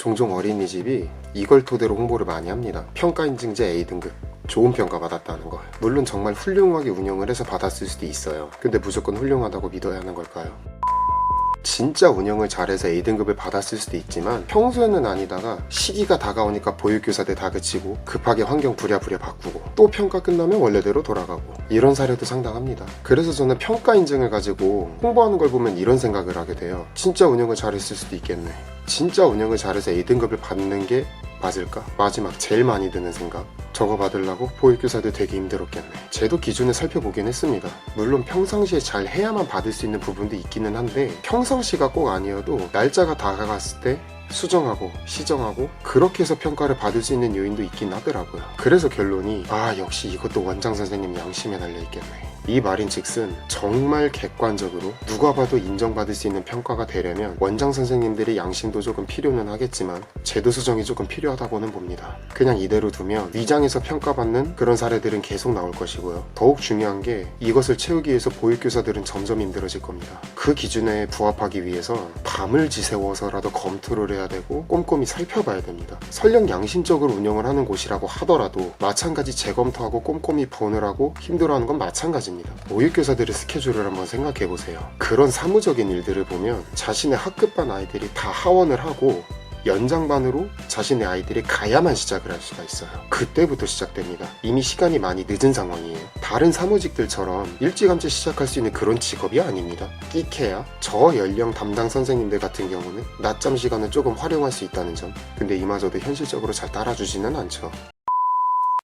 종종 어린이집이 이걸 토대로 홍보를 많이 합니다. 평가 인증제 A등급. 좋은 평가 받았다는 걸. 물론 정말 훌륭하게 운영을 해서 받았을 수도 있어요. 근데 무조건 훌륭하다고 믿어야 하는 걸까요? 진짜 운영을 잘해서 A등급을 받았을 수도 있지만 평소에는 아니다가 시기가 다가오니까 보육교사들 다 그치고 급하게 환경 부랴부랴 바꾸고 또 평가 끝나면 원래대로 돌아가고 이런 사례도 상당합니다. 그래서 저는 평가 인증을 가지고 홍보하는 걸 보면 이런 생각을 하게 돼요. 진짜 운영을 잘했을 수도 있겠네. 진짜 운영을 잘해서 A등급을 받는 게 맞을까? 마지막 제일 많이 드는 생각. 저거 받으려고 보육교사들 되게 힘들었겠네. 제도 기준을 살펴보긴 했습니다. 물론 평상시에 잘 해야만 받을 수 있는 부분도 있기는 한데 평상시가 꼭 아니어도 날짜가 다가갔을 때 수정하고 시정하고 그렇게 해서 평가를 받을 수 있는 요인도 있긴 하더라고요. 그래서 결론이 아 역시 이것도 원장 선생님 양심에 달려 있겠네. 이 말인즉슨 정말 객관적으로 누가 봐도 인정받을 수 있는 평가가 되려면 원장 선생님들의 양심도 조금 필요는 하겠지만 제도 수정이 조금 필요하다고는 봅니다. 그냥 이대로 두면 위장에서 평가받는 그런 사례들은 계속 나올 것이고요. 더욱 중요한 게 이것을 채우기 위해서 보육교사들은 점점 힘들어질 겁니다. 그 기준에 부합하기 위해서 밤을 지새워서라도 검토를 해야 되고 꼼꼼히 살펴봐야 됩니다. 설령 양심적으로 운영을 하는 곳이라고 하더라도 마찬가지 재검토하고 꼼꼼히 보느라고 힘들어하는 건 마찬가지입니다. 보육교사들의 스케줄을 한번 생각해 보세요. 그런 사무적인 일들을 보면 자신의 학급반 아이들이 다 하원을 하고 연장반으로 자신의 아이들이 가야만 시작을 할 수가 있어요. 그때부터 시작됩니다. 이미 시간이 많이 늦은 상황이에요. 다른 사무직들처럼 일찌감치 시작할 수 있는 그런 직업이 아닙니다. 끼케야 저 연령 담당 선생님들 같은 경우는 낮잠 시간을 조금 활용할 수 있다는 점. 근데 이마저도 현실적으로 잘 따라주지는 않죠.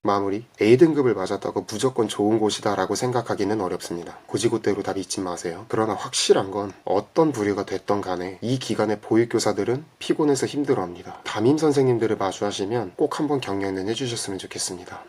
마무리 A등급을 맞았다고 무조건 좋은 곳이다라고 생각하기는 어렵습니다. 고지고대로 다 믿지 마세요. 그러나 확실한 건 어떤 부류가 됐던 간에 이 기간에 보육교사들은 피곤해서 힘들어합니다. 담임 선생님들을 마주하시면 꼭 한번 격려는 해주셨으면 좋겠습니다.